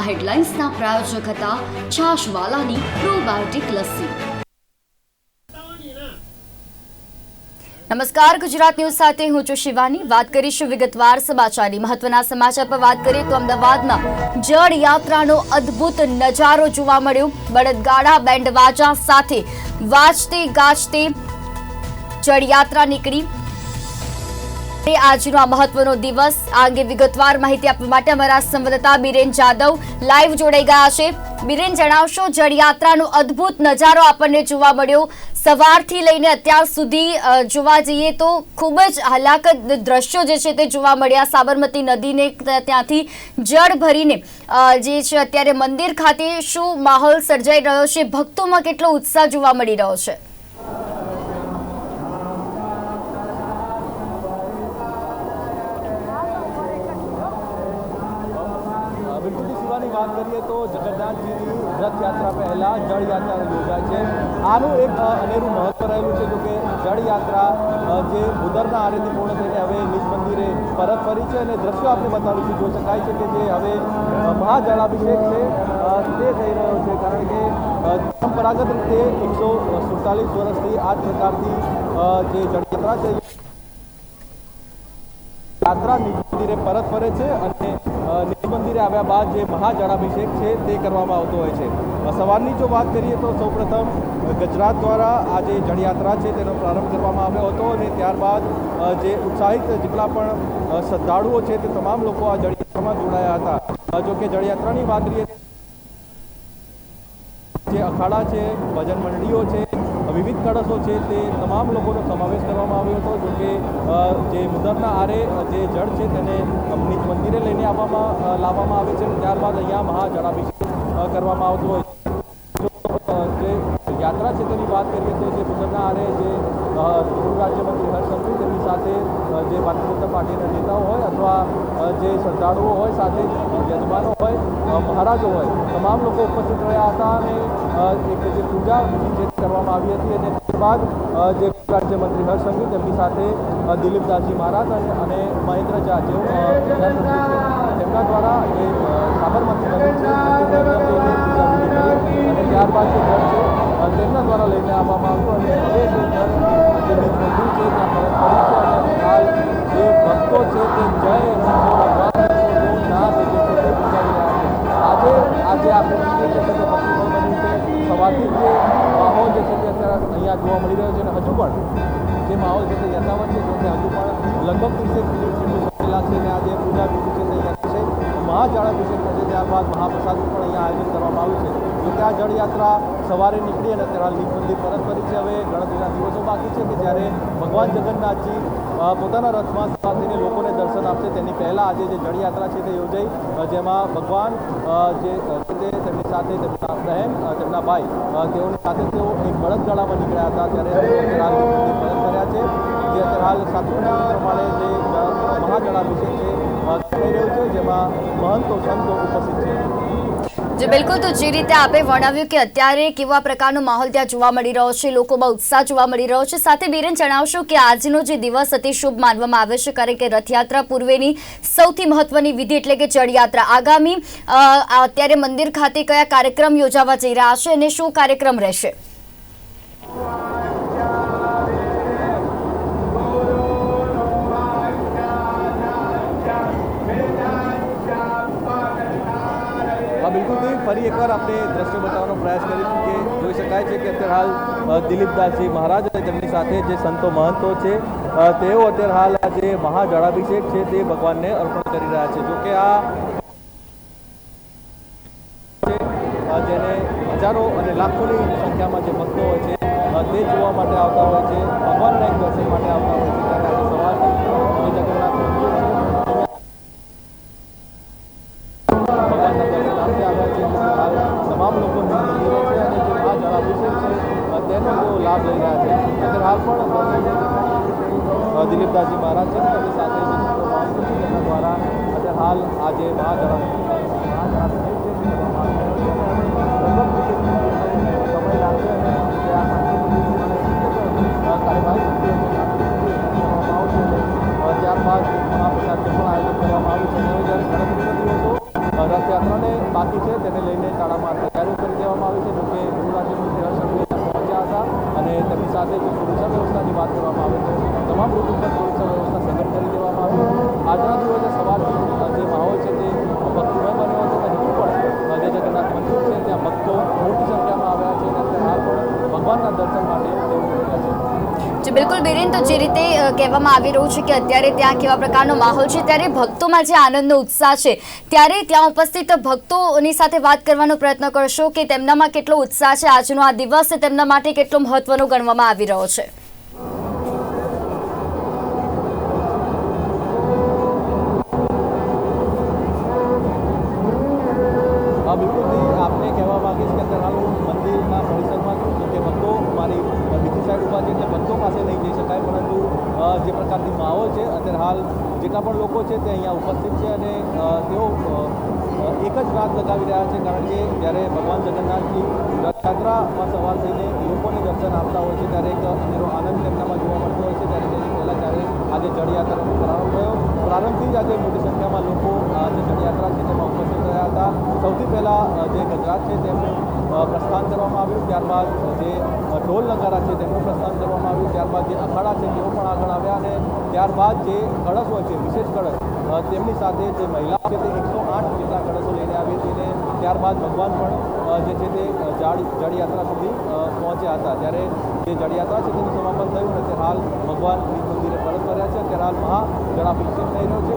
આ હેડલાઇન્સના પ્રાયોજક હતા છાશવાલાની પ્રોબાયોટિક લસ્સી. નમસ્કાર, ગુજરાત ન્યૂઝ સાથે હું છું શિવાની. વાત કરીશું વિગતવાર સમાચારની. મહત્વના સમાચાર પર વાત કરીએ તો અમદાવાદમાં જળ યાત્રાનો અદ્ભુત નજારો જોવા મળ્યો. બળદગાડા બેન્ડ વાજા સાથે વાજતે ગાજતે જળયાત્રા નીકળી. આજનો આ મહત્વનો દિવસ. આ અંગે વિગતવાર માહિતી આપવા માટે અમારા સંવાદદાતા બિરેન જાદવ લાઈવ જોડાઈ ગયા છે. બિરેન, જણાવશો, જળયાત્રાનો અદ્ભુત નજારો આપણને જોવા મળ્યો. સવારથી લઈને અત્યાર સુધી જોવા જઈએ તો ખૂબ જ હલાકત દ્રશ્યો જે છે તે જોવા મળ્યા. સાબરમતી નદીને ત્યાંથી જળ ભરીને જે છે અત્યારે મંદિર ખાતે શું માહોલ સર્જાઈ રહ્યો છે? ભક્તોમાં કેટલો ઉત્સાહ જોવા મળી રહ્યો છે? રથયાત્રા પહેલા જળયાત્રા યોજાય છે. આનું એક અનેરું મહત્વ રહેલું છે કે જળયાત્રા જે ઉદરના આરેથી પૂર્ણ થઈને હવે નિજ મંદિરે પરત ફરી છે અને દ્રશ્યો આપણે બતાવીશું. જોઈ શકાય છે કે જે હવે મહાજળાભિષેક છે તે થઈ રહ્યો છે. કારણ કે પરંપરાગત રીતે એકસો સુડતાલીસ વર્ષથી આ પ્રકારથી જે જળયાત્રા છે, યાત્રા નિજ મંદિરે પરત ફરે છે અને મંદિરે આવ્યા બાદ જે મહાજળાભિષેક છે તે કરવામાં આવતો હોય છે. સવારની જો વાત કરીએ તો સૌપ્રથમ ગુજરાત દ્વારા આ જે જળયાત્રા છે તેનો પ્રારંભ કરવામાં આવ્યો હતો અને ત્યારબાદ જે ઉત્સાહિત જેટલા પણ શ્રદ્ધાળુઓ છે તે તમામ લોકો આ જળયાત્રામાં જોડાયા હતા. જો કે જળયાત્રાની વાત કરીએ જે અખાડા છે, ભજન મંડળીઓ છે વિવિધ કળશો છે તે તમામ લોકોનો સમાવેશ કરવામાં આવ્યો હતો, જો કે જે મુદરના આરે જે જળ છે તેને નિજ મંદિરે લઈને આવવામાં લાવવામાં આવે છે અને ત્યારબાદ અહીંયા મહાજળાભિષેક કરવામાં આવતો હોય. જે યાત્રા છે તેની વાત કરીએ તો જે મુદરના આરે જે ગૃહ રાજ્યમંત્રી હર્ષ તેમની સાથે જે ભારતીય જનતા પાર્ટીના નેતાઓ હોય અથવા જે શ્રદ્ધાળુઓ હોય સાથે યજમાનો હોય મહારાજો હોય, તમામ લોકો ઉપસ્થિત રહ્યા હતા અને એક જે પૂજા તે કરવામાં આવી હતી અને ત્યારબાદ જે રાજ્યમંત્રી હર્ષ સંઘવી તેમની સાથે દિલીપદાસજી મહારાજ અને મહેન્દ્ર ઝા તેમના દ્વારા જે સાબરમતી નદી છે, અને ત્યારબાદ જે ઘર છે તેમના દ્વારા લઈને આવવામાં આવતું અને હવે જે ઘર, જે મંદિર છે, ત્યાં જે ભક્તો છે, તે જય આજે આપણે સવારથી જે માહોલ જે છે તે અત્યારે અહીંયા જોવા મળી રહ્યો છે અને હજુ પણ જે માહોલ છે તે યથાવત છે જો કે હજુ પણ લગભગ ત્રીસેક મિનિટ લાગશે અને આ જે પૂજા વિધિ છે તે અહીંયા થશે મહાજળાભિષેક થશે ત્યારબાદ મહાપ્રસાદનું પણ અહીંયા આયોજન કરવામાં આવ્યું છે. જો કે આ જળયાત્રા સવારે નીકળી અને ત્યારે લીપ મંદિર પરત ફરી છે. હવે ગણતરીના દિવસો બાકી છે કે જ્યારે ભગવાન જગન્નાથજી પોતાના રથમાં સવાર લોકોને દર્શન આપશે, તેની પહેલાં આજે જે જળયાત્રા છે તે યોજાઈ. જેમાં ભગવાન જે સાથે તેમના બહેન તેમના ભાઈ તેઓની સાથે તેઓ એક બળદગાડામાં નીકળ્યા હતા ત્યારે મદદ કર્યા છે. જે અત્યારે હાલ શાસ્ત્રોના પ્રમાણે જે જળ- મહાજળાભિષેક છે થઈ રહ્યું છે, જેમાં મહંતો સંતો ઉપસ્થિત છે. જે, બિલકુલ. તો જે રીતે આપે વર્ણવ્યું કે અત્યારે કેવા પ્રકારનો માહોલ ત્યાં જોવા મળી રહ્યો છે, લોકોમાં ઉત્સાહ જોવા મળી રહ્યો છે. સાથે બીરેન જણાવશો કે આજનો જે દિવસ અતિ શુભ માનવામાં આવે છે, કારણ કે રથયાત્રા પૂર્વેની સૌથી મહત્વની વિધિ એટલે કે ચડયાત્રા આગામી અત્યારે મંદિર ખાતે કયા કાર્યક્રમ યોજાવા જઈ રહ્યા છે અને શું કાર્યક્રમ રહેશે? ફરી એકવાર આપણે દ્રશ્ય બતાવવાનો પ્રયાસ કરીશું કે જોઈ શકાય છે કે અત્યારે હાલ દિલીપદાસજી મહારાજ અને તેમની સાથે જે સંતો મહંતો છે તેઓ અત્યારે હાલ આ જે મહાજળાભિષેક છે તે ભગવાનને અર્પણ કરી રહ્યા છે. જો કે આ જેને હજારો અને લાખોની સંખ્યામાં જે ભક્તો હોય છે તે જોવા માટે આવતા હોય છે, ભગવાનના એક દર્શન માટે આવતા હોય છે. ત્યારે લાભ લઈ રહ્યા છે. અત્યારે હાલ પણ દિલીપદાસજી મહારાજ છે સાથે દ્વારા અત્યારે હાલ આજે મહાધરણ મહાજળાભિષેક બિલકુલ બિરેન, તો જે રીતે કહેવામાં આવી રહ્યું છે કે અત્યારે ત્યાં કેવા પ્રકારનો માહોલ છે, ત્યારે ભક્તોમાં જે આનંદનો ઉત્સાહ છે, ત્યારે ત્યાં ઉપસ્થિત ભક્તોની સાથે વાત કરવાનો પ્રયત્ન કરશો કે તેમનામાં કેટલો ઉત્સાહ છે, આજનો આ દિવસ તેમના માટે કેટલો મહત્વનો ગણવામાં આવી રહ્યો છે? જે પ્રકારની માહોલ છે, અત્યારે હાલ જેટલા પણ લોકો છે તે અહીંયા ઉપસ્થિત છે અને તેઓ એક જ વાત લગાવી રહ્યા છે, કારણ કે જ્યારે ભગવાન જગન્નાથજી રથયાત્રામાં સવાર થઈને લોકોને દર્શન આપતા હોય છે, ત્યારે એક અનેરો આનંદ તેમનામાં જોવા મળતો હોય છે, ત્યારે તેની પહેલાં જ્યારે આજે જળયાત્રાનો પ્રારંભ થયો. પ્રારંભથી જ આજે મોટી સંખ્યામાં લોકો આ જે જળયાત્રા છે તેમાં ઉપસ્થિત રહ્યા હતા. સૌથી પહેલાં જે ગજરાત છે, તેમનું પ્રસ્થાન કરવામાં આવ્યું. ત્યારબાદ જે ઢોલ નગારા છે તેમનું પ્રસ્થાન કરવામાં આવ્યું. ત્યારબાદ જે અખાડા છે તેઓ પણ આગળ આવ્યા અને ત્યારબાદ જે કળશ હોય છે, વિશેષ કળશ તેમની સાથે જે મહિલાઓ છે તે એકસો આઠ જેટલા કળશો લઈને આવી હતી અને ત્યારબાદ ભગવાન પણ જે છે તે જાડ જાળ જળયાત્રા સુધી પહોંચ્યા હતા. ત્યારે જે જળયાત્રા છે તેનું સમાપન થયું અને હાલ ભગવાન મંદિરે પરત ફર્યા છે. અત્યારે હાલ મહા જળાભિષેક થઈ રહ્યો છે.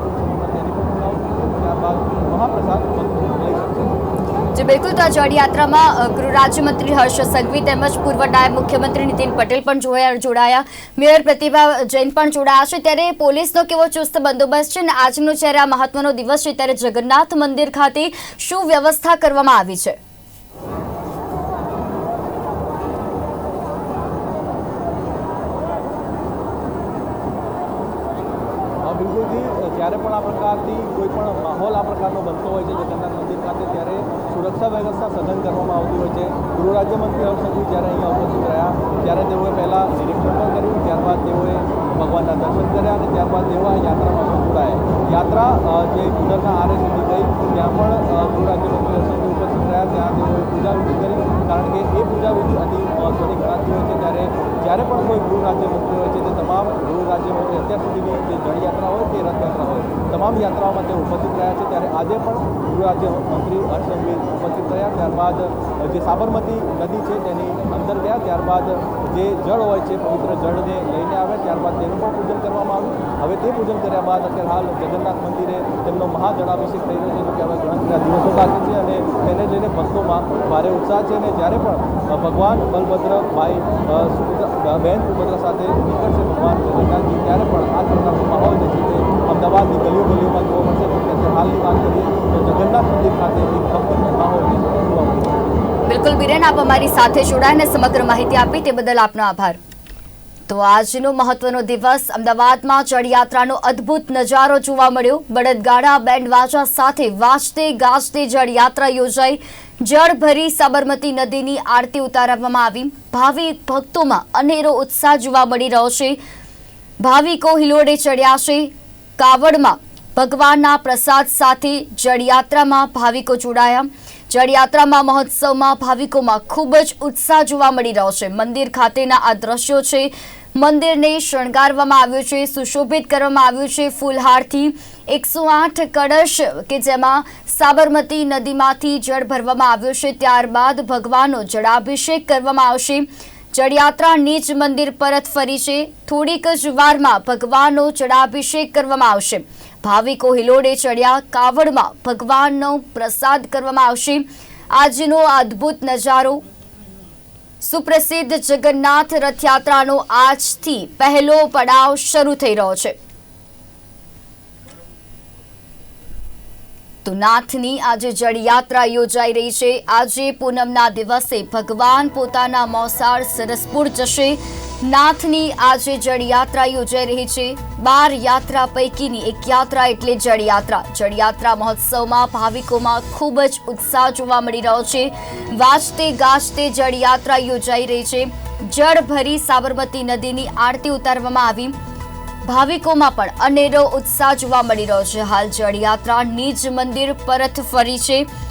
ત્યારબાદ મહાપ્રસાદ લઈ શકશે જી, બિલકુલ. તો આ જળયાત્રામાં ગૃહ રાજ્યમંત્રી હર્ષ સંઘવી તેમજ પૂર્વ નાયબ મુખ્યમંત્રી નીતિન પટેલ પણ જોડાયા. મેયર પ્રતિભા જૈન પણ જોડાયા છે. ત્યારે પોલીસનો કેવો ચુસ્ત બંદોબસ્ત છે અને આજનો જ્યારે આ મહત્વનો દિવસ છે, ત્યારે જગન્નાથ મંદિર ખાતે શું વ્યવસ્થા કરવામાં આવી છે? જ્યારે પણ આ પ્રકારથી કોઈ પણ માહોલ આ પ્રકારનો બનતો હોય છે જગન્નાથ મંદિર ખાતે, ત્યારે સુરક્ષા વ્યવસ્થા સઘન કરવામાં આવતી હોય છે. ગૃહ રાજ્યમંત્રી હર્ષ સંઘવી જ્યારે અહીંયા ઉપસ્થિત રહ્યા, ત્યારે તેઓએ પહેલાં નિરીક્ષણ પણ કર્યું, ત્યારબાદ તેઓએ ભગવાનના દર્શન કર્યા અને ત્યારબાદ તેઓ આ યાત્રામાં સંકળાયા યાત્રા જે ગુજરના આરે સુધી ગઈ, ત્યાં પણ ગૃહ રાજ્યમંત્રી હર્ષ સંઘવી ઉપસ્થિત રહ્યા, ત્યાં તેઓએ પૂજા વિધિ કરી, કારણ કે એ પૂજાવિધિ અતિ મહત્વની ગણાતી હોય છે. ત્યારે જ્યારે પણ કોઈ ગૃહ રાજ્યમંત્રી હોય છે ગૃહ રાજ્યમંત્રી અત્યાર સુધીની જે જળયાત્રા હોય કે રથયાત્રા હોય, તમામ યાત્રાઓમાં તે ઉપસ્થિત રહ્યા છે. ત્યારે આજે પણ ગૃહ રાજ્યમંત્રી હર્ષ સંઘવી ઉપસ્થિત રહ્યા. ત્યારબાદ જે સાબરમતી નદી છે તેની અંદર ગયા. ત્યારબાદ જે જળ હોય છે, પવિત્ર જળને લઈને આવ્યા. ત્યારબાદ તેનું પણ પૂજન કરવામાં આવ્યું. હવે તે પૂજન કર્યા બાદ અત્યારે હાલ જગન્નાથ મંદિરે તેમનો મહાજળાભિષેક થઈ રહ્યો છે જો કે હવે ગણતરીના દિવસો બાકી છે અને તેને લઈને ભક્તોમાં ભારે ઉત્સાહ છે અને જ્યારે પણ ભગવાન બલભદ્ર ભાઈ બહેન સુભદ્રા સાથે નીકળશે ભગવાન જગન્નાથજી, ત્યારે પણ આ પ્રકારનો માહોલ જે છે તે અમદાવાદની ગલીઓ ગલીઓમાં જોવા મળશે. તો કે હાલની વાત કરીએ, તો જગન્નાથ મંદિર ખાતે એક ભક્તનો માહોલ જે છે બિલકુલ, બિરેન, આપ અમારી સાથે જોડાઈને સમગ્ર માહિતી આપી તે બદલ આપનો આભાર. તો આજનો મહત્વનો દિવસ અમદાવાદમાં જળયાત્રાનો અદ્ભુત નજારો જોવા મળ્યો. બળદગાડા બેન્ડ વાજા સાથે વાજતે ગાજતે જળયાત્રા યોજાઈ. જળભરી સાબરમતી નદીની આરતી ઉતારવામાં આવી. ભાવિક ભક્તોમાં અનેરો ઉત્સાહ જોવા મળી રહ્યો છે. ભાવિકો હિલોડે ચડ્યા છે. કાવડમાં ભગવાનના પ્રસાદ સાથે જળયાત્રામાં ભાવિકો જોડાયા. જળયાત્રામાં મહોત્સવમાં ભાવિકોમાં ખૂબ જ ઉત્સાહ જોવા મળી રહ્યો છે. મંદિર ખાતેના આ દ્રશ્યો છે. મંદિરને શણગારવામાં આવ્યું છે, સુશોભિત કરવામાં આવ્યું છે. ફૂલહારથી એકસો આઠ કળશ કે જેમાં સાબરમતી નદીમાંથી જળ ભરવામાં આવ્યું છે. ત્યારબાદ ભગવાનનો જળાભિષેક કરવામાં આવશે. જળયાત્રા નીચ મંદિર પરત ફરી છે. થોડીક જ વારમાં ભગવાનનો જળાભિષેક કરવામાં આવશે. ભાવિકો હિલોડે ચડ્યા કાવડમાં ભગવાનનો પ્રસાદ કરવામાં આવશે. આજનો અદ્ભુત નજારો સુપ્રસિદ્ધ જગન્નાથ રથયાત્રાનો આજથી પહેલો પડાવ શરૂ થઈ રહ્યો છે. તો નાથની આજે જળયાત્રા યોજાઈ રહી છે. આજે પૂનમના દિવસે ભગવાન પોતાના મોસાળ સરસપુર જશે. નાથની આજે જળયાત્રા યોજાઈ રહી છે. બાર યાત્રા પૈકીની એક યાત્રા એટલે જળયાત્રા. જળયાત્રા મહોત્સવમાં ભાવિકોમાં ખૂબ જ ઉત્સાહ જોવા મળી રહ્યો છે. વાજતે ગાજતે જળયાત્રા યોજાઈ રહી છે. જળ ભરી સાબરમતી નદીની આરતી ઉતારવામાં આવી. ભાવિકોમાં પણ અનેરો ઉત્સાહ જોવા મળી રહ્યો છે. હાલ જળયાત્રા નિજ મંદિર પરત ફરી છે.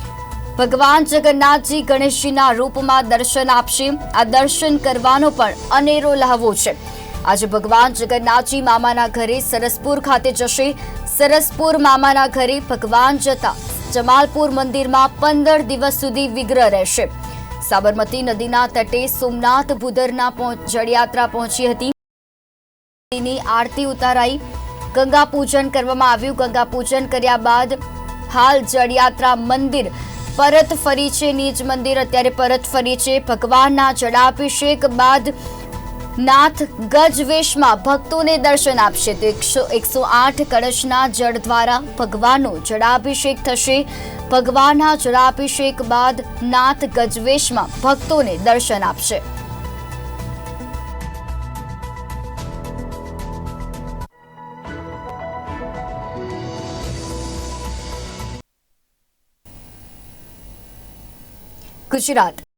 ભગવાન જગન્નાથજી ગણેશજીના રૂપમાં દર્શન આપશે. આ દર્શન કરવાનો પણ અનેરો લહાવો છે. આજે ભગવાન જગન્નાથજી મામાના ઘરે સરસપુર ખાતે જશે. સરસપુર મામાના ઘરે ભગવાન જતા જમાલપુર મંદિરમાં પંદર દિવસ સુધી વિગ્રહ રહેશે. સાબરમતી નદીના તટે સોમનાથ ભૂદરના જળયાત્રા પહોંચી હતી. આરતી ઉતારાઈ. ગંગા પૂજન કરવામાં આવ્યું. ગંગા પૂજન કર્યા બાદ હાલ જળયાત્રા મંદિર પરત ફરી છે નીજ મંદિર. અત્યારે પરત ફરી છે ભગવાનના જળાભિષેક બાદ નાથ ગજવેશમાં ભક્તોને દર્શન આપશે. તો એકસો એકસો આઠ કળશના જળ દ્વારા ભગવાનનો જળાભિષેક થશે. ભગવાનના જળાભિષેક બાદ નાથ ગજવેશમાં ભક્તોને દર્શન આપશે. ગુજરાત.